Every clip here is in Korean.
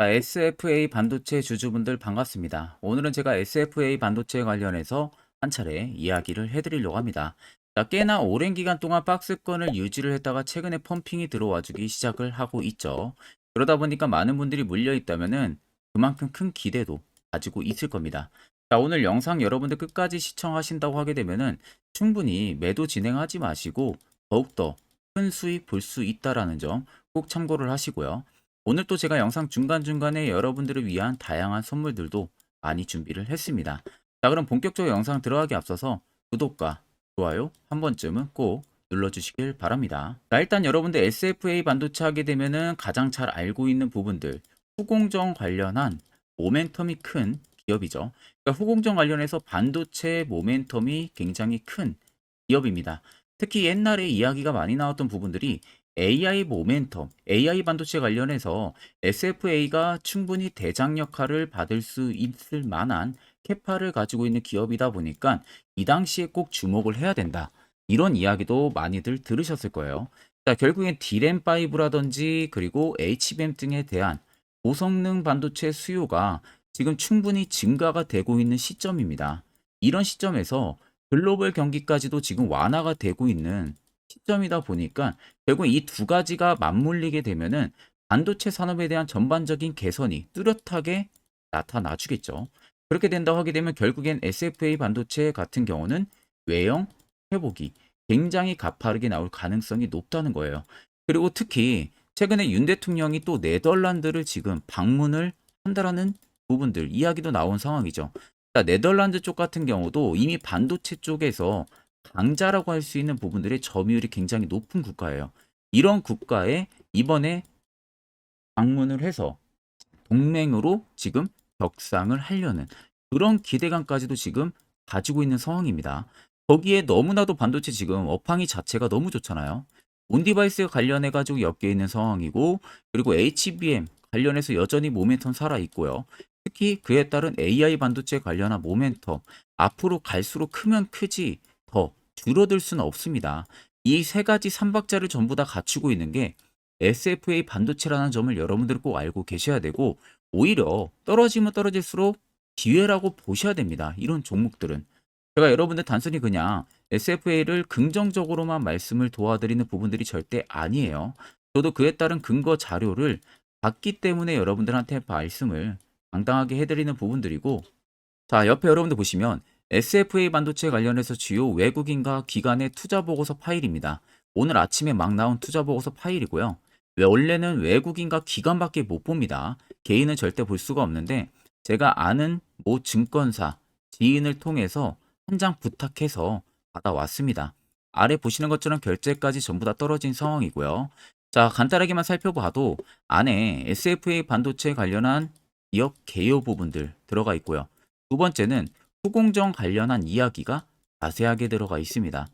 자, SFA 반도체 주주분들 반갑습니다. 오늘은 제가 SFA 반도체 관련해서 한 차례 이야기를 해드리려고 합니다. 자, 꽤나 오랜 기간 동안 박스권을 유지를 했다가 최근에 펌핑이 들어와 주기 시작을 하고 있죠. 그러다 보니까 많은 분들이 물려 있다면은 그만큼 큰 기대도 가지고 있을 겁니다. 자, 오늘 영상 여러분들 끝까지 시청하신다고 하게 되면은 충분히 매도 진행하지 마시고 더욱더 큰 수익 볼 수 있다라는 점 꼭 참고를 하시고요. 오늘 또 제가 영상 중간중간에 여러분들을 위한 다양한 선물들도 많이 준비를 했습니다. 자, 그럼 본격적으로 영상 들어가기 앞서서 구독과 좋아요 한 번쯤은 꼭 눌러주시길 바랍니다. 자, 일단 여러분들 SFA 반도체 하게 되면은 가장 잘 알고 있는 부분들 후공정 관련한 모멘텀이 큰 기업이죠. 그러니까 후공정 관련해서 반도체 모멘텀이 굉장히 큰 기업입니다. 특히 옛날에 이야기가 많이 나왔던 부분들이 AI 모멘텀, AI 반도체 관련해서 SFA가 충분히 대장 역할을 받을 수 있을 만한 캐파를 가지고 있는 기업이다 보니까 이 당시에 꼭 주목을 해야 된다. 이런 이야기도 많이들 들으셨을 거예요. 자, 결국엔 D램5라든지 그리고 HBM 등에 대한 고성능 반도체 수요가 지금 충분히 증가가 되고 있는 시점입니다. 이런 시점에서 글로벌 경기까지도 지금 완화가 되고 있는 시점이다 보니까 결국 이 두 가지가 맞물리게 되면은 반도체 산업에 대한 전반적인 개선이 뚜렷하게 나타나 주겠죠. 그렇게 된다고 하게 되면 결국엔 SFA 반도체 같은 경우는 외형 회복이 굉장히 가파르게 나올 가능성이 높다는 거예요. 그리고 특히 최근에 윤 대통령이 또 네덜란드를 지금 방문을 한다라는 부분들 이야기도 나온 상황이죠. 자, 네덜란드 쪽 같은 경우도 이미 반도체 쪽에서 강자라고 할 수 있는 부분들의 점유율이 굉장히 높은 국가예요. 이런 국가에 이번에 방문을 해서 동맹으로 지금 격상을 하려는 그런 기대감까지도 지금 가지고 있는 상황입니다. 거기에 너무나도 반도체 지금 업황이 자체가 너무 좋잖아요. 온디바이스 관련해 가지고 엮여 있는 상황이고 그리고 HBM 관련해서 여전히 모멘텀 살아 있고요. 특히 그에 따른 AI 반도체 관련한 모멘텀 앞으로 갈수록 크면 크지 더 줄어들 수는 없습니다. 이 세 가지 삼박자를 전부 다 갖추고 있는 게 SFA 반도체라는 점을 여러분들 꼭 알고 계셔야 되고 오히려 떨어지면 떨어질수록 기회라고 보셔야 됩니다. 이런 종목들은 제가 여러분들 단순히 그냥 SFA를 긍정적으로만 말씀을 도와드리는 부분들이 절대 아니에요. 저도 그에 따른 근거 자료를 봤기 때문에 여러분들한테 말씀을 당당하게 해드리는 부분들이고 자 옆에 여러분들 보시면 SFA 반도체 관련해서 주요 외국인과 기관의 투자 보고서 파일입니다. 오늘 아침에 막 나온 투자 보고서 파일이고요. 왜 원래는 외국인과 기관밖에 못 봅니다. 개인은 절대 볼 수가 없는데 제가 아는 모 증권사 지인을 통해서 한 장 부탁해서 받아왔습니다. 아래 보시는 것처럼 결제까지 전부 다 떨어진 상황이고요. 자, 간단하게만 살펴봐도 안에 SFA 반도체 관련한 기업 개요 부분들 들어가 있고요. 두 번째는 후공정 관련한 이야기가 자세하게 들어가 있습니다.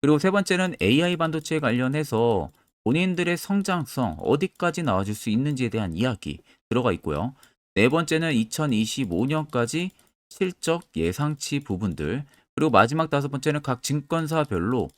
그리고 세 번째는 AI 반도체 관련해서 본인들의 성장성 어디까지 나와줄 수 있는지에 대한 이야기 들어가 있고요. 네 번째는 2025년까지 실적 예상치 부분들 그리고 마지막 다섯 번째는 각 증권사별로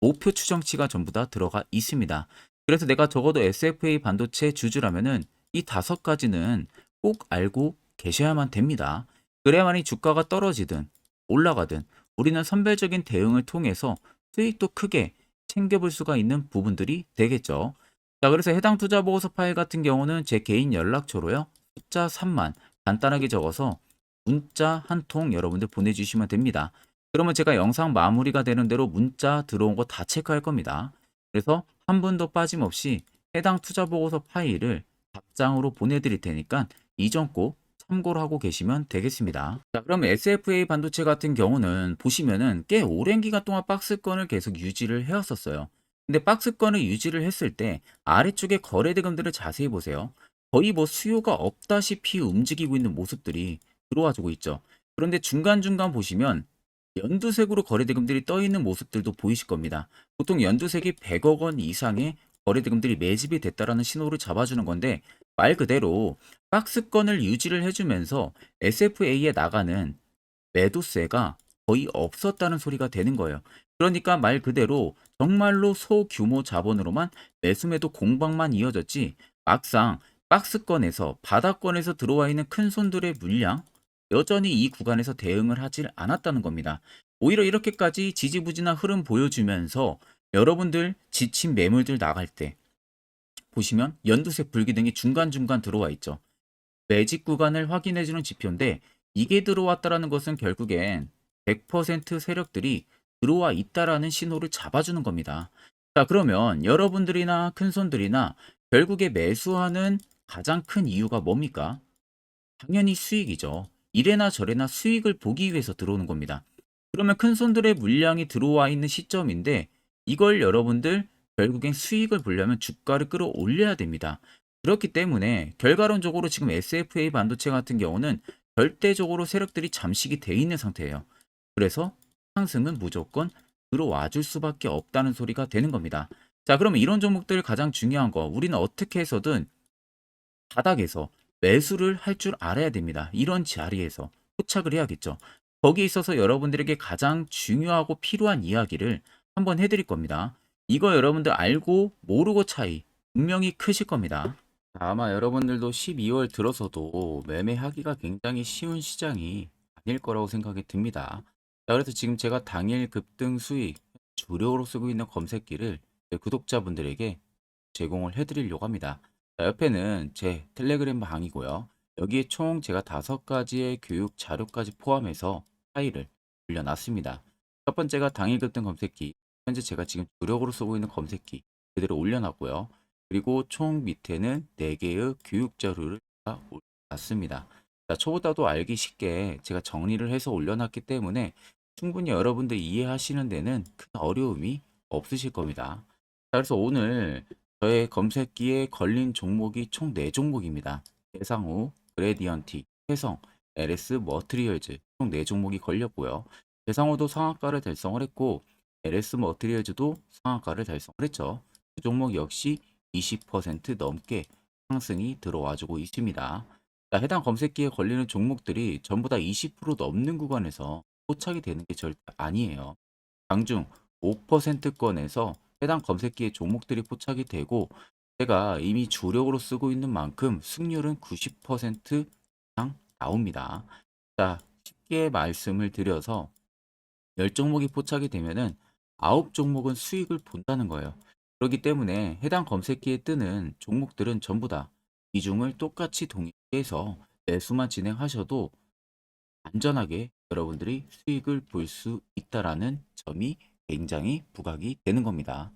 목표 추정치가 전부 다 들어가 있습니다. 그래서 내가 적어도 SFA 반도체 주주라면은 이 다섯 가지는 꼭 알고 계셔야만 됩니다. 그래야만이 주가가 떨어지든 올라가든 우리는 선별적인 대응을 통해서 수익도 크게 챙겨볼 수가 있는 부분들이 되겠죠. 자, 그래서 해당 투자 보고서 파일 같은 경우는 제 개인 연락처로요. 숫자 3만 간단하게 적어서 문자 한 통 여러분들 보내주시면 됩니다. 그러면 제가 영상 마무리가 되는 대로 문자 들어온 거 다 체크할 겁니다. 그래서 한 분도 빠짐없이 해당 투자 보고서 파일을 답장으로 보내드릴 테니까 이점꼭 참고를 하고 계시면 되겠습니다. 자, 그럼 SFA 반도체 같은 경우는 보시면은 꽤 오랜 기간 동안 박스권을 계속 유지를 해왔었어요. 근데 박스권을 유지를 했을 때 아래쪽에 거래 대금들을 자세히 보세요. 거의 뭐 수요가 없다시피 움직이고 있는 모습들이 들어와주고 있죠. 그런데 중간중간 보시면 연두색으로 거래 대금들이 떠 있는 모습들도 보이실 겁니다. 보통 연두색이 100억 원 이상의 거래 대금들이 매집이 됐다라는 신호를 잡아주는 건데 말 그대로 박스권을 유지를 해주면서 SFA에 나가는 매도세가 거의 없었다는 소리가 되는 거예요. 그러니까 말 그대로 정말로 소규모 자본으로만 매수매도 공방만 이어졌지 막상 박스권에서 바닥권에서 들어와 있는 큰 손들의 물량 여전히 이 구간에서 대응을 하질 않았다는 겁니다. 오히려 이렇게까지 지지부진한 흐름 보여주면서 여러분들 지친 매물들 나갈 때 보시면 연두색 불기둥이 중간중간 들어와 있죠. 매직 구간을 확인해주는 지표인데 이게 들어왔다라는 것은 결국엔 100% 세력들이 들어와 있다라는 신호를 잡아주는 겁니다. 자, 그러면 여러분들이나 큰 손들이나 결국에 매수하는 가장 큰 이유가 뭡니까? 당연히 수익이죠. 이래나 저래나 수익을 보기 위해서 들어오는 겁니다. 그러면 큰 손들의 물량이 들어와 있는 시점인데 이걸 여러분들 결국엔 수익을 보려면 주가를 끌어올려야 됩니다. 그렇기 때문에 결과론적으로 지금 SFA 반도체 같은 경우는 절대적으로 세력들이 잠식이 돼 있는 상태예요. 그래서 상승은 무조건 들어와 줄 수밖에 없다는 소리가 되는 겁니다. 자, 그러면 이런 종목들 가장 중요한 거 우리는 어떻게 해서든 바닥에서 매수를 할 줄 알아야 됩니다. 이런 자리에서 포착을 해야겠죠. 거기에 있어서 여러분들에게 가장 중요하고 필요한 이야기를 한번 해드릴 겁니다. 이거 여러분들 알고 모르고 차이 분명히 크실 겁니다. 아마 여러분들도 12월 들어서도 매매하기가 굉장히 쉬운 시장이 아닐 거라고 생각이 듭니다. 자, 그래서 지금 제가 당일 급등 수익 주력으로 쓰고 있는 검색기를 제 구독자분들에게 제공을 해드리려고 합니다. 자, 옆에는 제 텔레그램 방이고요. 여기에 총 제가 다섯 가지의 교육 자료까지 포함해서 파일을 올려놨습니다. 첫 번째가 당일 급등 검색기. 현재 제가 지금 주력으로 쓰고 있는 검색기 그대로 올려놨고요. 그리고 총 밑에는 4개의 교육 자료를 올려놨습니다. 자, 초보다도 알기 쉽게 제가 정리를 해서 올려놨기 때문에 충분히 여러분들 이해하시는 데는 큰 어려움이 없으실 겁니다. 자, 그래서 오늘 저의 검색기에 걸린 종목이 총 4종목입니다. 대상우, 그레디언티, 해성, LS 머트리얼즈 총 4종목이 걸렸고요. 대상우도 상한가를 달성을 했고 LS 머트리얼즈도 상한가를 달성을 했죠. 그 종목 역시 20% 넘게 상승이 들어와주고 있습니다. 자, 해당 검색기에 걸리는 종목들이 전부 다 20% 넘는 구간에서 포착이 되는 게 절대 아니에요. 장중 5%권에서 해당 검색기에 종목들이 포착이 되고 제가 이미 주력으로 쓰고 있는 만큼 승률은 90% 이상 나옵니다. 자, 쉽게 말씀을 드려서 10종목이 포착이 되면은 9종목은 수익을 본다는 거예요. 그렇기 때문에 해당 검색기에 뜨는 종목들은 전부 다 비중을 똑같이 동일해서 매수만 진행하셔도 안전하게 여러분들이 수익을 볼 수 있다라는 점이 굉장히 부각이 되는 겁니다.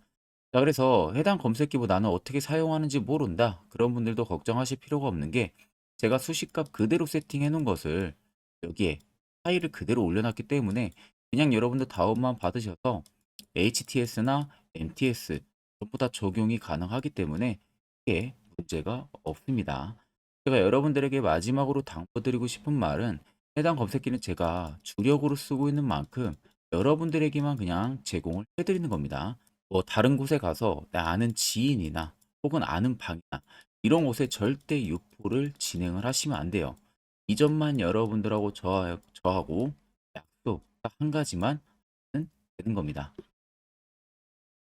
자, 그래서 해당 검색기보 나는 어떻게 사용하는지 모른다. 그런 분들도 걱정하실 필요가 없는 게 제가 수식값 그대로 세팅해 놓은 것을 여기에 파일을 그대로 올려놨기 때문에 그냥 여러분들 다운만 받으셔서 HTS나 MTS 전부 다 적용이 가능하기 때문에 크게 문제가 없습니다. 제가 여러분들에게 마지막으로 당부드리고 싶은 말은 해당 검색기는 제가 주력으로 쓰고 있는 만큼 여러분들에게만 그냥 제공을 해드리는 겁니다. 뭐 다른 곳에 가서 내 아는 지인이나 혹은 아는 방이나 이런 곳에 절대 유포를 진행을 하시면 안 돼요. 이 점만 여러분들하고 저, 저하고 약속 딱 한 가지만 하면 되는 겁니다.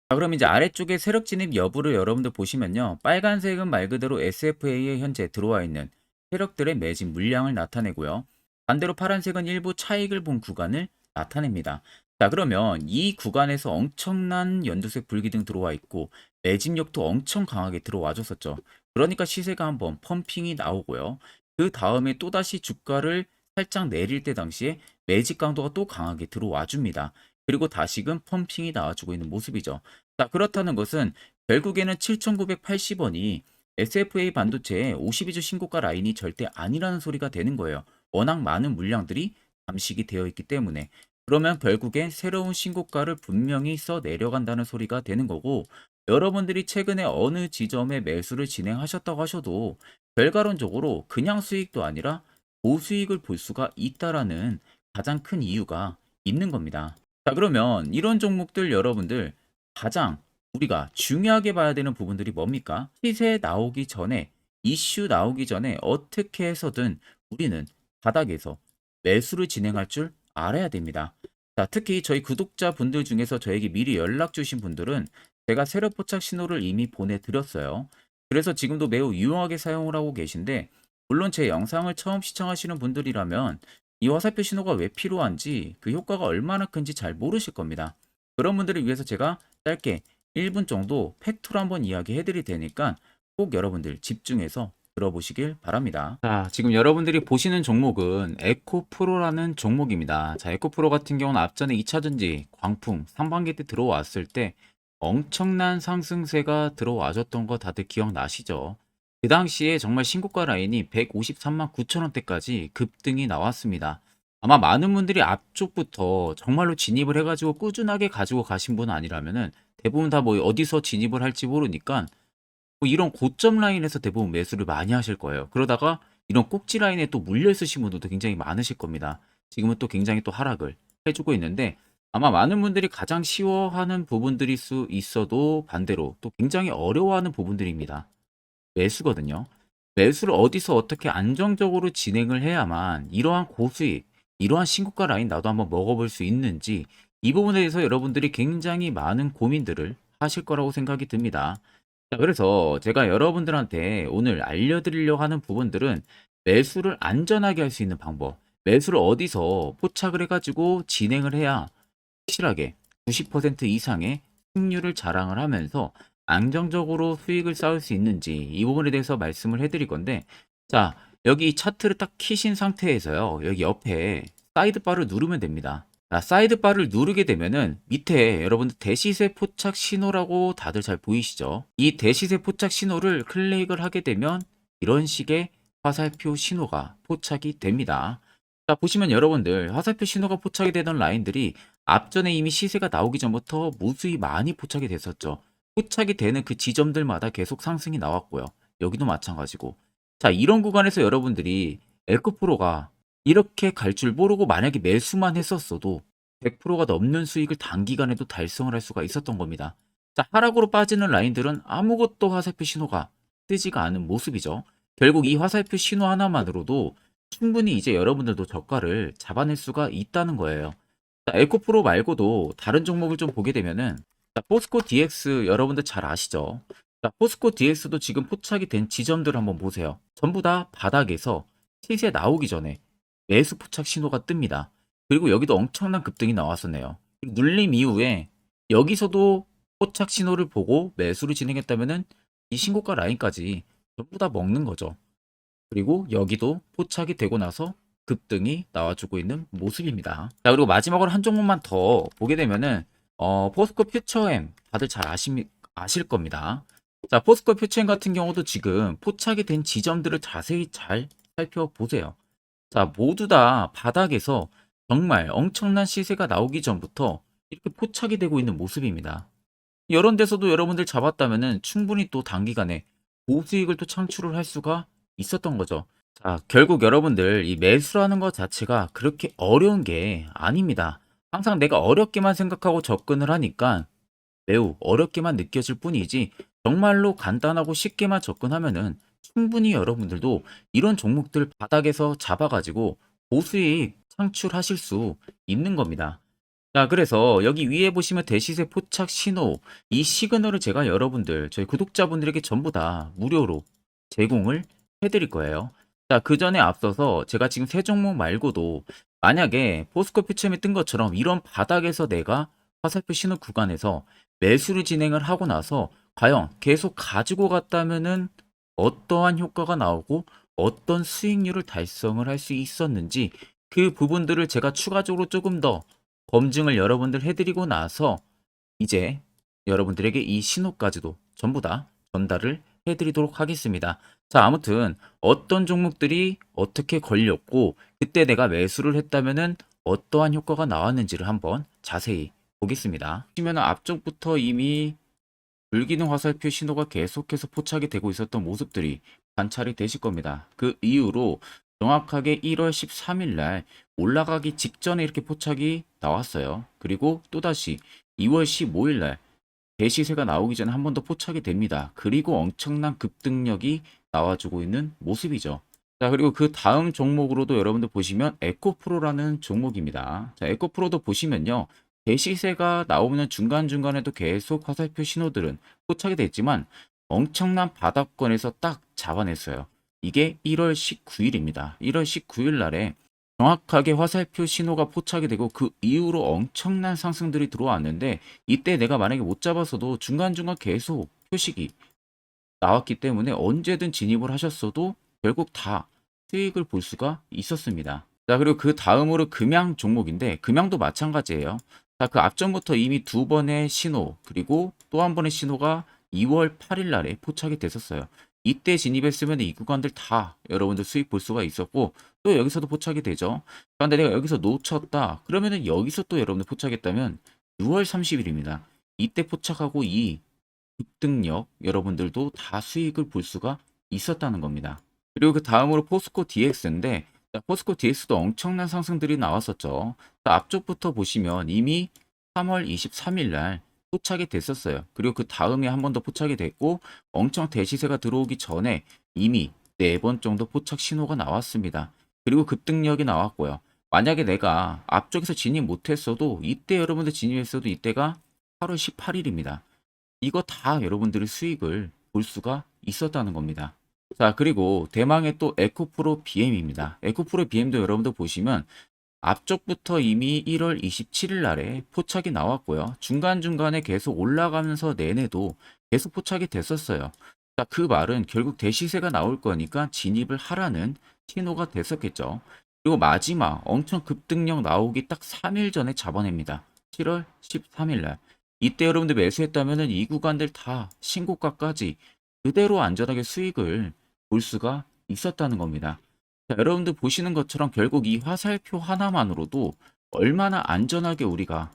자, 그럼 이제 아래쪽에 세력 진입 여부를 여러분들 보시면요. 빨간색은 말 그대로 SFA에 현재 들어와 있는 세력들의 매진 물량을 나타내고요. 반대로 파란색은 일부 차익을 본 구간을 나타냅니다. 자, 그러면 이 구간에서 엄청난 연두색 불기둥 들어와 있고 매집력도 엄청 강하게 들어와 줬었죠. 그러니까 시세가 한번 펌핑이 나오고요. 그 다음에 또다시 주가를 살짝 내릴 때 당시에 매집 강도가 또 강하게 들어와 줍니다. 그리고 다시금 펌핑이 나와주고 있는 모습이죠. 자, 그렇다는 것은 결국에는 7,980원이 SFA 반도체의 52주 신고가 라인이 절대 아니라는 소리가 되는 거예요. 워낙 많은 물량들이 잠식이 되어 있기 때문에 그러면 결국에 새로운 신고가를 분명히 써 내려간다는 소리가 되는 거고 여러분들이 최근에 어느 지점에 매수를 진행하셨다고 하셔도 결과론적으로 그냥 수익도 아니라 고수익을 볼 수가 있다라는 가장 큰 이유가 있는 겁니다. 자, 그러면 이런 종목들 여러분들 가장 우리가 중요하게 봐야 되는 부분들이 뭡니까? 시세 나오기 전에 이슈 나오기 전에 어떻게 해서든 우리는 바닥에서 매수를 진행할 줄 알아야 됩니다. 자, 특히 저희 구독자분들 중에서 저에게 미리 연락 주신 분들은 제가 세력 포착 신호를 이미 보내드렸어요. 그래서 지금도 매우 유용하게 사용을 하고 계신데 물론 제 영상을 처음 시청하시는 분들이라면 이 화살표 신호가 왜 필요한지 그 효과가 얼마나 큰지 잘 모르실 겁니다. 그런 분들을 위해서 제가 짧게 1분 정도 팩트로 한번 이야기해 드릴 테니까 꼭 여러분들 집중해서 들어보시길 바랍니다. 자, 지금 여러분들이 보시는 종목은 에코프로라는 종목입니다. 자, 에코프로 같은 경우는 앞전에 2차전지, 광풍, 상반기 때 들어왔을 때 엄청난 상승세가 들어와줬던 거 다들 기억나시죠? 그 당시에 정말 신고가 라인이 153만 9천 원대까지 급등이 나왔습니다. 아마 많은 분들이 앞쪽부터 정말로 진입을 해가지고 꾸준하게 가지고 가신 분 아니라면은 대부분 다 뭐 어디서 진입을 할지 모르니까 뭐 이런 고점 라인에서 대부분 매수를 많이 하실 거예요. 그러다가 이런 꼭지 라인에 또 물려 있으신 분들도 굉장히 많으실 겁니다. 지금은 또 굉장히 또 하락을 해주고 있는데 아마 많은 분들이 가장 쉬워하는 부분들일 수 있어도 반대로 또 굉장히 어려워하는 부분들입니다. 매수거든요. 매수를 어디서 어떻게 안정적으로 진행을 해야만 이러한 고수익, 이러한 신고가 라인 나도 한번 먹어볼 수 있는지 이 부분에 대해서 여러분들이 굉장히 많은 고민들을 하실 거라고 생각이 듭니다. 자, 그래서 제가 여러분들한테 오늘 알려드리려고 하는 부분들은 매수를 안전하게 할 수 있는 방법, 매수를 어디서 포착을 해가지고 진행을 해야 확실하게 90% 이상의 승률을 자랑을 하면서 안정적으로 수익을 쌓을 수 있는지 이 부분에 대해서 말씀을 해드릴 건데 자 여기 이 차트를 딱 키신 상태에서요. 여기 옆에 사이드바를 누르면 됩니다. 자, 사이드바를 누르게 되면은 밑에 여러분들 대시세 포착 신호라고 다들 잘 보이시죠? 이 대시세 포착 신호를 클릭을 하게 되면 이런 식의 화살표 신호가 포착이 됩니다. 자 보시면 여러분들 화살표 신호가 포착이 되던 라인들이 앞전에 이미 시세가 나오기 전부터 무수히 많이 포착이 됐었죠. 포착이 되는 그 지점들마다 계속 상승이 나왔고요. 여기도 마찬가지고. 자, 이런 구간에서 여러분들이 에코프로가 이렇게 갈 줄 모르고 만약에 매수만 했었어도 100%가 넘는 수익을 단기간에도 달성을 할 수가 있었던 겁니다. 자, 하락으로 빠지는 라인들은 아무것도 화살표 신호가 뜨지가 않은 모습이죠. 결국 이 화살표 신호 하나만으로도 충분히 이제 여러분들도 저가를 잡아낼 수가 있다는 거예요. 자, 에코프로 말고도 다른 종목을 좀 보게 되면은 자, 포스코 DX 여러분들 잘 아시죠? 자, 포스코 DX도 지금 포착이 된 지점들을 한번 보세요. 전부 다 바닥에서 시세 나오기 전에 매수 포착 신호가 뜹니다. 그리고 여기도 엄청난 급등이 나왔었네요. 눌림 이후에 여기서도 포착 신호를 보고 매수를 진행했다면은 이 신고가 라인까지 전부 다 먹는 거죠. 그리고 여기도 포착이 되고 나서 급등이 나와주고 있는 모습입니다. 자, 그리고 마지막으로 한 종목만 더 보게 되면은, 어, 포스코 퓨처엠 다들 잘 아시, 아실 겁니다. 자, 포스코 퓨처엠 같은 경우도 지금 포착이 된 지점들을 자세히 잘 살펴보세요. 자, 모두 다 바닥에서 정말 엄청난 시세가 나오기 전부터 이렇게 포착이 되고 있는 모습입니다. 이런 데서도 여러분들 잡았다면은 충분히 또 단기간에 고수익을 또 창출을 할 수가 있었던 거죠. 자, 결국 여러분들 이 매수라는 것 자체가 그렇게 어려운 게 아닙니다. 항상 내가 어렵게만 생각하고 접근을 하니까 매우 어렵게만 느껴질 뿐이지 정말로 간단하고 쉽게만 접근하면은 충분히 여러분들도 이런 종목들 바닥에서 잡아가지고 고수익 창출하실 수 있는 겁니다. 자, 그래서 여기 위에 보시면 대시세 포착 신호 이 시그널을 제가 여러분들 저희 구독자분들에게 전부 다 무료로 제공을 해드릴 거예요. 자, 그 전에 앞서서 제가 지금 세 종목 말고도 만약에 포스코 퓨처엠이 뜬 것처럼 이런 바닥에서 내가 화살표 신호 구간에서 매수를 진행을 하고 나서 과연 계속 가지고 갔다면은 어떠한 효과가 나오고 어떤 수익률을 달성을 할 수 있었는지 그 부분들을 제가 추가적으로 조금 더 검증을 여러분들 해드리고 나서 이제 여러분들에게 이 신호까지도 전부 다 전달을 해드리도록 하겠습니다. 자, 아무튼 어떤 종목들이 어떻게 걸렸고 그때 내가 매수를 했다면은 어떠한 효과가 나왔는지를 한번 자세히 보겠습니다. 보시면 앞쪽부터 이미 불기능 화살표 신호가 계속해서 포착이 되고 있었던 모습들이 관찰이 되실 겁니다. 그 이후로 정확하게 1월 13일 날 올라가기 직전에 이렇게 포착이 나왔어요. 그리고 또다시 2월 15일 날 대시세가 나오기 전에 한 번 더 포착이 됩니다. 그리고 엄청난 급등력이 나와주고 있는 모습이죠. 자, 그리고 그 다음 종목으로도 여러분들 보시면 에코프로라는 종목입니다. 자, 에코프로도 보시면요. 대시세가 나오면 중간중간에도 계속 화살표 신호들은 포착이 됐지만 엄청난 바닥권에서 딱 잡아냈어요. 이게 1월 19일입니다. 1월 19일 날에 정확하게 화살표 신호가 포착이 되고 그 이후로 엄청난 상승들이 들어왔는데 이때 내가 만약에 못 잡았어도 중간중간 계속 표식이 나왔기 때문에 언제든 진입을 하셨어도 결국 다 수익을 볼 수가 있었습니다. 자, 그리고 그 다음으로 금양 종목인데 금양도 마찬가지예요. 자, 그 앞전부터 이미 두 번의 신호 그리고 또 한 번의 신호가 2월 8일 날에 포착이 됐었어요. 이때 진입했으면 이 구간들 다 여러분들 수익 볼 수가 있었고 또 여기서도 포착이 되죠. 그런데 내가 여기서 놓쳤다. 그러면은 여기서 또 여러분들 포착했다면 6월 30일입니다. 이때 포착하고 이 급등력 여러분들도 다 수익을 볼 수가 있었다는 겁니다. 그리고 그 다음으로 포스코 DX인데 포스코 DX도 엄청난 상승들이 나왔었죠. 자, 앞쪽부터 보시면 이미 3월 23일 날 포착이 됐었어요. 그리고 그 다음에 한 번 더 포착이 됐고 엄청 대시세가 들어오기 전에 이미 네 번 정도 포착 신호가 나왔습니다. 그리고 급등력이 나왔고요. 만약에 내가 앞쪽에서 진입 못했어도 이때 여러분들 진입했어도 이때가 8월 18일입니다. 이거 다 여러분들의 수익을 볼 수가 있었다는 겁니다. 자, 그리고 대망의 또 에코프로 BM입니다. 에코프로 BM도 여러분들 보시면 앞쪽부터 이미 1월 27일 날에 포착이 나왔고요. 중간중간에 계속 올라가면서 내내도 계속 포착이 됐었어요. 자, 그 말은 결국 대시세가 나올 거니까 진입을 하라는 신호가 됐었겠죠. 그리고 마지막 엄청 급등력 나오기 딱 3일 전에 잡아냅니다. 7월 13일 날. 이때 여러분들 매수했다면 이 구간들 다 신고가까지 그대로 안전하게 수익을 볼 수가 있었다는 겁니다. 자, 여러분들 보시는 것처럼 결국 이 화살표 하나만으로도 얼마나 안전하게 우리가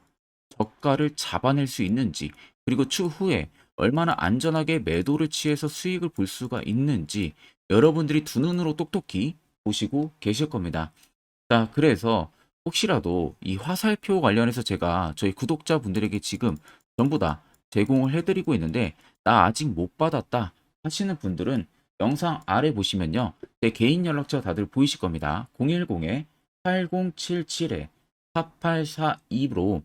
저가를 잡아낼 수 있는지 그리고 추후에 얼마나 안전하게 매도를 취해서 수익을 볼 수가 있는지 여러분들이 두 눈으로 똑똑히 보시고 계실 겁니다. 자, 그래서 혹시라도 이 화살표 관련해서 제가 저희 구독자분들에게 지금 전부 다 제공을 해드리고 있는데 나 아직 못 받았다 하시는 분들은 영상 아래 보시면요. 제 개인 연락처 다들 보이실 겁니다. 010-8077-4842로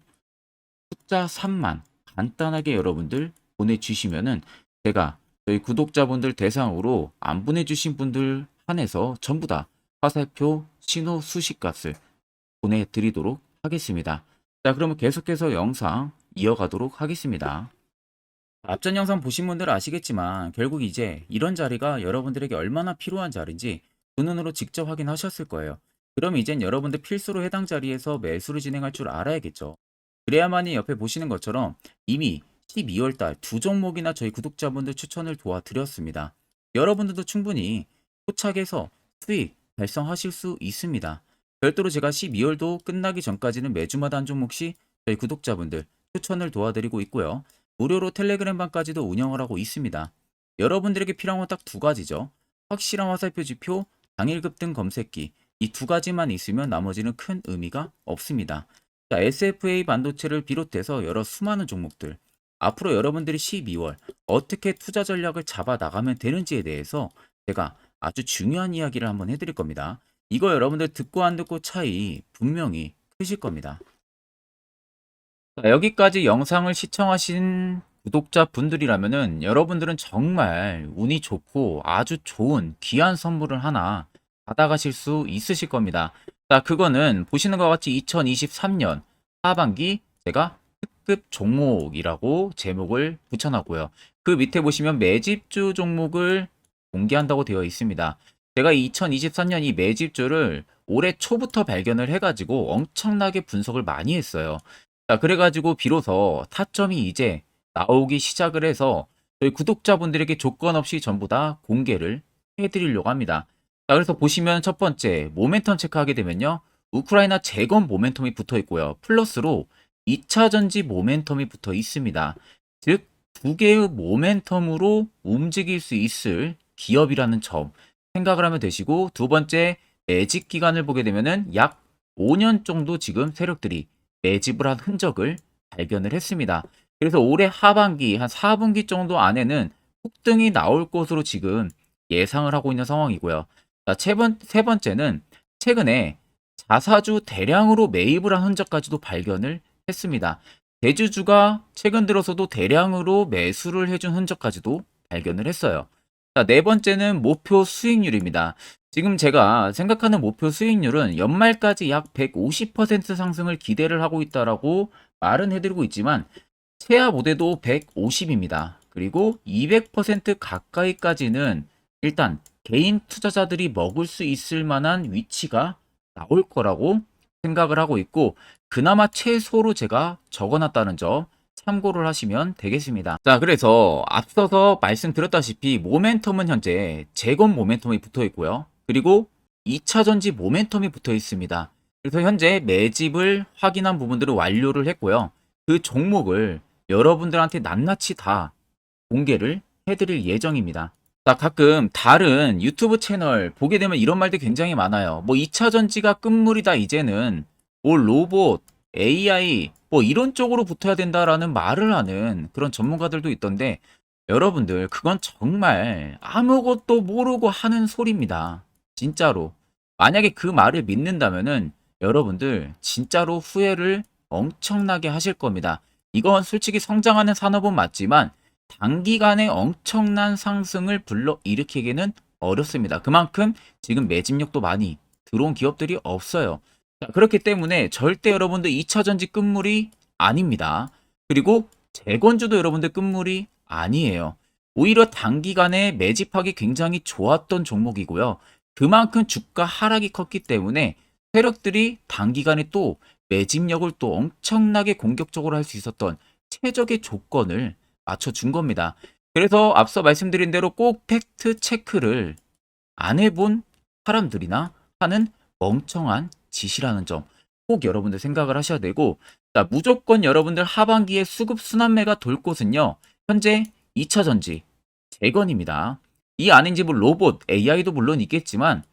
숫자 3만 간단하게 여러분들 보내주시면은 제가 저희 구독자분들 대상으로 안 보내주신 분들 한해서 전부 다 화살표 신호 수식값을 보내드리도록 하겠습니다. 자, 그러면 계속해서 영상 이어가도록 하겠습니다. 앞전 영상 보신 분들은 아시겠지만 결국 이제 이런 자리가 여러분들에게 얼마나 필요한 자리인지 두 눈으로 직접 확인하셨을 거예요. 그럼 이젠 여러분들 필수로 해당 자리에서 매수를 진행할 줄 알아야겠죠. 그래야만이 옆에 보시는 것처럼 이미 12월 달 두 종목이나 저희 구독자분들 추천을 도와드렸습니다. 여러분들도 충분히 포착해서 수익 달성하실 수 있습니다. 별도로 제가 12월도 끝나기 전까지는 매주마다 한 종목씩 저희 구독자분들 추천을 도와드리고 있고요. 무료로 텔레그램 방까지도 운영을 하고 있습니다. 여러분들에게 필요한 건 딱 두 가지죠. 확실한 화살표 지표, 당일 급등 검색기 이 두 가지만 있으면 나머지는 큰 의미가 없습니다. 자, SFA 반도체를 비롯해서 여러 수많은 종목들 앞으로 여러분들이 12월 어떻게 투자 전략을 잡아 나가면 되는지에 대해서 제가 아주 중요한 이야기를 한번 해드릴 겁니다. 이거 여러분들 듣고 안 듣고 차이 분명히 크실 겁니다. 자, 여기까지 영상을 시청하신 구독자 분들이라면은 여러분들은 정말 운이 좋고 아주 좋은 귀한 선물을 하나 받아가실 수 있으실 겁니다. 자, 그거는 보시는 것 같이 2023년 하반기 제가 특급 종목이라고 제목을 붙여놨고요. 그 밑에 보시면 매집주 종목을 공개한다고 되어 있습니다. 제가 2023년 이 매집주를 올해 초부터 발견을 해가지고 엄청나게 분석을 많이 했어요. 자, 그래가지고 비로소 타점이 이제 나오기 시작을 해서 저희 구독자분들에게 조건 없이 전부 다 공개를 해드리려고 합니다. 자, 그래서 보시면 첫 번째 모멘텀 체크하게 되면요. 우크라이나 재건 모멘텀이 붙어 있고요. 플러스로 2차 전지 모멘텀이 붙어 있습니다. 즉, 두 개의 모멘텀으로 움직일 수 있을 기업이라는 점 생각을 하면 되시고, 두 번째 매직 기간을 보게 되면은 약 5년 정도 지금 세력들이 매집을 한 흔적을 발견을 했습니다. 그래서 올해 하반기 한 4분기 정도 안에는 폭등이 나올 것으로 지금 예상을 하고 있는 상황이고요. 자, 세, 번, 세 번째는 최근에 자사주 대량으로 매입을 한 흔적까지도 발견을 했습니다. 대주주가 최근 들어서도 대량으로 매수를 해준 흔적까지도 발견을 했어요. 자, 네 번째는 목표 수익률입니다. 지금 제가 생각하는 목표 수익률은 연말까지 약 150% 상승을 기대를 하고 있다라고 말은 해드리고 있지만 최하 모대도 150입니다. 그리고 200% 가까이까지는 일단 개인 투자자들이 먹을 수 있을 만한 위치가 나올 거라고 생각을 하고 있고 그나마 최소로 제가 적어놨다는 점 참고를 하시면 되겠습니다. 자, 그래서 앞서서 말씀드렸다시피 모멘텀은 현재 재건 모멘텀이 붙어 있고요. 그리고 2차 전지 모멘텀이 붙어 있습니다. 그래서 현재 매집을 확인한 부분들을 완료를 했고요. 그 종목을 여러분들한테 낱낱이 다 공개를 해드릴 예정입니다. 자, 가끔 다른 유튜브 채널 보게 되면 이런 말들 굉장히 많아요. 뭐 2차 전지가 끝물이다 이제는 뭐 로봇, AI 뭐 이런 쪽으로 붙어야 된다라는 말을 하는 그런 전문가들도 있던데 여러분들 그건 정말 아무것도 모르고 하는 소리입니다. 진짜로. 만약에 그 말을 믿는다면은 여러분들 진짜로 후회를 엄청나게 하실 겁니다. 이건 솔직히 성장하는 산업은 맞지만 단기간에 엄청난 상승을 불러 일으키기는 어렵습니다. 그만큼 지금 매집력도 많이 들어온 기업들이 없어요. 자, 그렇기 때문에 절대 여러분들 2차 전지 끝물이 아닙니다. 그리고 재건주도 여러분들 끝물이 아니에요. 오히려 단기간에 매집하기 굉장히 좋았던 종목이고요. 그만큼 주가 하락이 컸기 때문에 세력들이 단기간에 또 매집력을 또 엄청나게 공격적으로 할 수 있었던 최적의 조건을 맞춰준 겁니다. 그래서 앞서 말씀드린 대로 꼭 팩트 체크를 안 해본 사람들이나 하는 멍청한 짓이라는 점 꼭 여러분들 생각을 하셔야 되고 자, 무조건 여러분들 하반기에 수급 순환매가 돌 곳은요. 현재 2차 전지 재건입니다. 이 안인지 뭐 로봇, AI도 물론 있겠지만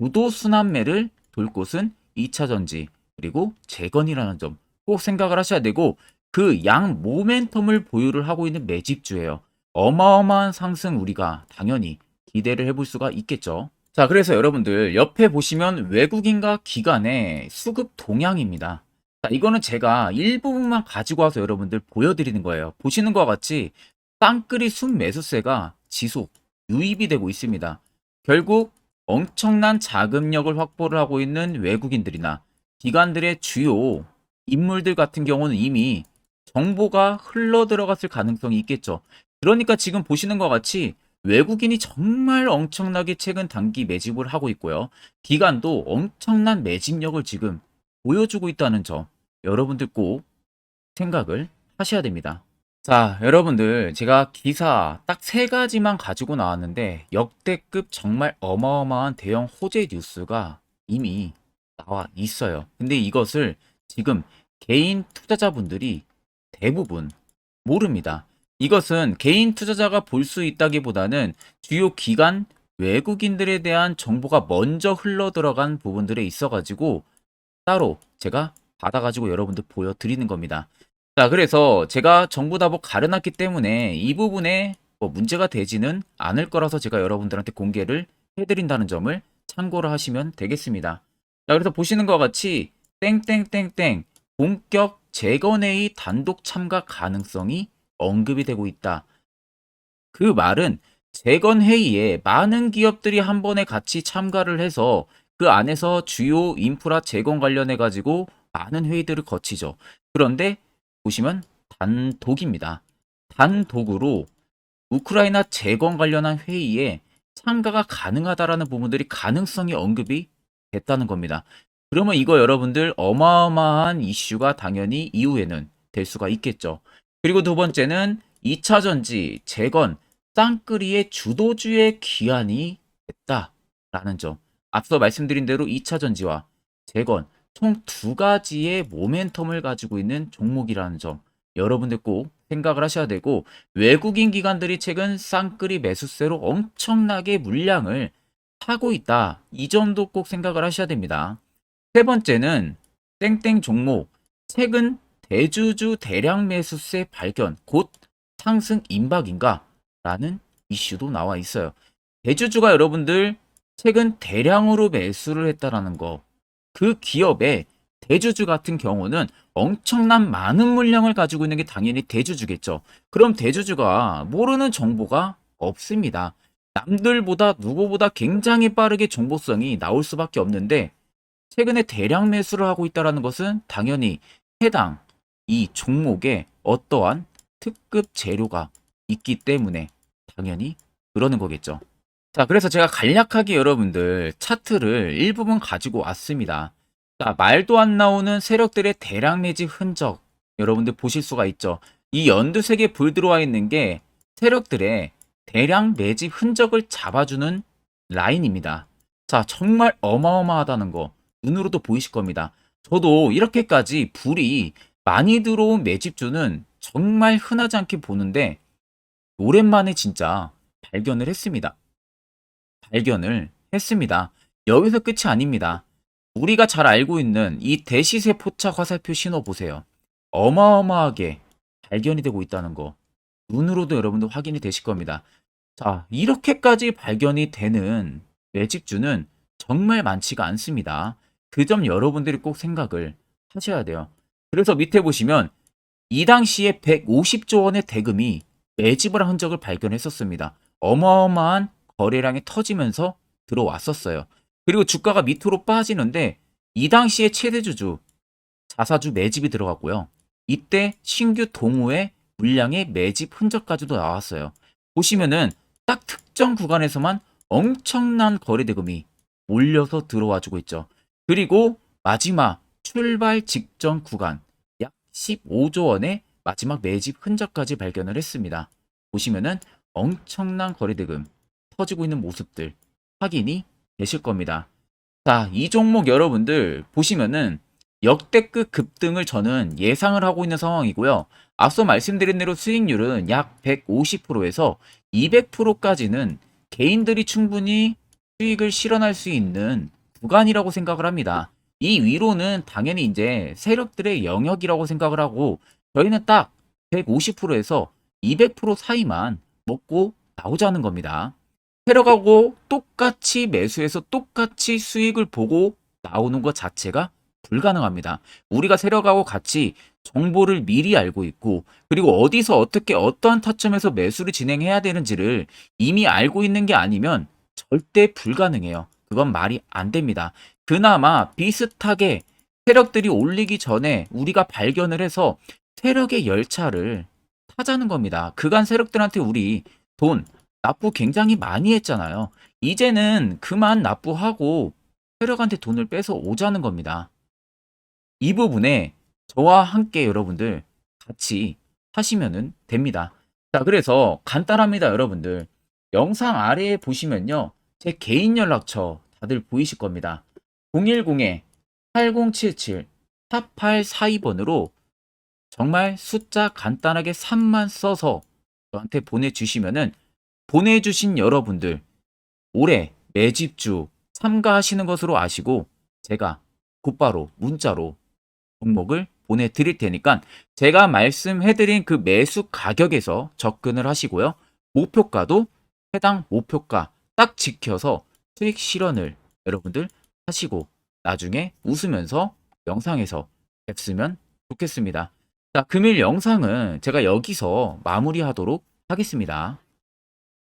주도 순환매를 돌 곳은 2차 전지 그리고 재건이라는 점 꼭 생각을 하셔야 되고 그 양 모멘텀을 보유를 하고 있는 매집주예요. 어마어마한 상승 우리가 당연히 기대를 해볼 수가 있겠죠. 자, 그래서 여러분들 옆에 보시면 외국인과 기관의 수급 동향입니다. 자, 이거는 제가 일부분만 가지고 와서 여러분들 보여드리는 거예요. 보시는 것과 같이 땅끌이 순매수세가 지속, 유입이 되고 있습니다. 결국 엄청난 자금력을 확보를 하고 있는 외국인들이나 기관들의 주요 인물들 같은 경우는 이미 정보가 흘러 들어갔을 가능성이 있겠죠. 그러니까 지금 보시는 것 같이 외국인이 정말 엄청나게 최근 단기 매집을 하고 있고요. 기관도 엄청난 매집력을 지금 보여주고 있다는 점 여러분들 꼭 생각을 하셔야 됩니다. 자, 여러분들 제가 기사 딱 세 가지만 가지고 나왔는데 역대급 정말 어마어마한 대형 호재 뉴스가 이미 나와 있어요. 근데 이것을 지금 개인 투자자분들이 대부분 모릅니다. 이것은 개인 투자자가 볼 수 있다기보다는 주요 기관 외국인들에 대한 정보가 먼저 흘러 들어간 부분들에 있어 가지고 따로 제가 받아 가지고 여러분들 보여 드리는 겁니다. 자, 그래서 제가 다뭐 가려놨기 때문에 이 부분에 뭐 문제가 되지는 않을 거라서 제가 여러분들한테 공개를 해드린다는 점을 참고를 하시면 되겠습니다. 자, 그래서 보시는 것 같이 땡땡땡땡 본격 재건회의 단독 참가 가능성이 언급이 되고 있다. 그 말은 재건 회의에 많은 기업들이 한 번에 같이 참가를 해서 그 안에서 주요 인프라 재건 관련해 가지고 많은 회의들을 거치죠. 그런데 보시면 단독입니다. 단독으로 우크라이나 재건 관련한 회의에 참가가 가능하다라는 부분들이 가능성이 언급이 됐다는 겁니다. 그러면 이거 여러분들 어마어마한 이슈가 당연히 이후에는 될 수가 있겠죠. 그리고 두 번째는 2차 전지 재건 땅끌이의 주도주의 기한이 됐다라는 점. 앞서 말씀드린 대로 2차 전지와 재건 총 두 가지의 모멘텀을 가지고 있는 종목이라는 점 여러분들 꼭 생각을 하셔야 되고 외국인 기관들이 최근 쌍끌이 매수세로 엄청나게 물량을 사고 있다. 이 점도 꼭 생각을 하셔야 됩니다. 세 번째는 땡땡 종목 최근 대주주 대량 매수세 발견 곧 상승 임박인가? 라는 이슈도 나와 있어요. 대주주가 여러분들 최근 대량으로 매수를 했다라는 거. 그 기업의 대주주 같은 경우는 엄청난 많은 물량을 가지고 있는 게 당연히 대주주겠죠. 그럼 대주주가 모르는 정보가 없습니다. 남들보다 누구보다 굉장히 빠르게 정보성이 나올 수밖에 없는데 최근에 대량 매수를 하고 있다는 것은 당연히 해당 이 종목에 어떠한 특급 재료가 있기 때문에 당연히 그러는 거겠죠. 자, 그래서 제가 간략하게 여러분들 차트를 일부분 가지고 왔습니다. 자, 말도 안 나오는 세력들의 대량 매집 흔적 여러분들 보실 수가 있죠. 이 연두색에 불 들어와 있는 게 세력들의 대량 매집 흔적을 잡아주는 라인입니다. 자, 정말 어마어마하다는 거 눈으로도 보이실 겁니다. 저도 이렇게까지 불이 많이 들어온 매집주는 정말 흔하지 않게 보는데 오랜만에 진짜 발견을 했습니다. 발견을 했습니다. 여기서 끝이 아닙니다. 우리가 잘 알고 있는 이 대시세 포착 화살표 신호 보세요. 어마어마하게 발견이 되고 있다는 거 눈으로도 여러분도 확인이 되실 겁니다. 자, 이렇게까지 발견이 되는 매집주는 정말 많지가 않습니다. 그 점 여러분들이 꼭 생각을 하셔야 돼요. 그래서 밑에 보시면 이 당시에 150조 원의 대금이 매집을 한 흔적을 발견했었습니다. 어마어마한 거래량이 터지면서 들어왔었어요. 그리고 주가가 밑으로 빠지는데 이 당시에 최대주주 자사주 매집이 들어갔고요. 이때 신규 동호회 물량의 매집 흔적까지도 나왔어요. 보시면은 딱 특정 구간에서만 엄청난 거래 대금이 몰려서 들어와 주고 있죠. 그리고 마지막 출발 직전 구간 약 15조 원의 마지막 매집 흔적까지 발견을 했습니다. 보시면은 엄청난 거래 대금 터지고 있는 모습들 확인이 되실 겁니다. 자, 이 종목 여러분들 보시면은 역대급 급등을 저는 예상을 하고 있는 상황이고요. 앞서 말씀드린 대로 수익률은 약 150%에서 200%까지는 개인들이 충분히 수익을 실현할 수 있는 구간이라고 생각을 합니다. 이 위로는 당연히 이제 세력들의 영역이라고 생각을 하고 저희는 딱 150%에서 200% 사이만 먹고 나오자는 겁니다. 세력하고 똑같이 매수해서 똑같이 수익을 보고 나오는 것 자체가 불가능합니다. 우리가 세력하고 같이 정보를 미리 알고 있고 그리고 어디서 어떻게 어떠한 타점에서 매수를 진행해야 되는지를 이미 알고 있는 게 아니면 절대 불가능해요. 그건 말이 안 됩니다. 그나마 비슷하게 세력들이 올리기 전에 우리가 발견을 해서 세력의 열차를 타자는 겁니다. 그간 세력들한테 우리 돈 납부 굉장히 많이 했잖아요. 이제는 그만 납부하고 세력한테 돈을 뺏어 오자는 겁니다. 이 부분에 저와 함께 여러분들 같이 하시면 됩니다. 자, 그래서 간단합니다, 여러분들. 영상 아래에 보시면요. 제 개인 연락처 다들 보이실 겁니다. 010-8077-4842번으로 정말 숫자 간단하게 3만 써서 저한테 보내주시면은 보내주신 여러분들 올해 매집주 참가하시는 것으로 아시고 제가 곧바로 문자로 종목을 보내드릴 테니까 제가 말씀해드린 그 매수 가격에서 접근을 하시고요. 목표가도 해당 목표가 딱 지켜서 수익 실현을 여러분들 하시고 나중에 웃으면서 영상에서 뵙으면 좋겠습니다. 자, 금일 영상은 제가 여기서 마무리하도록 하겠습니다.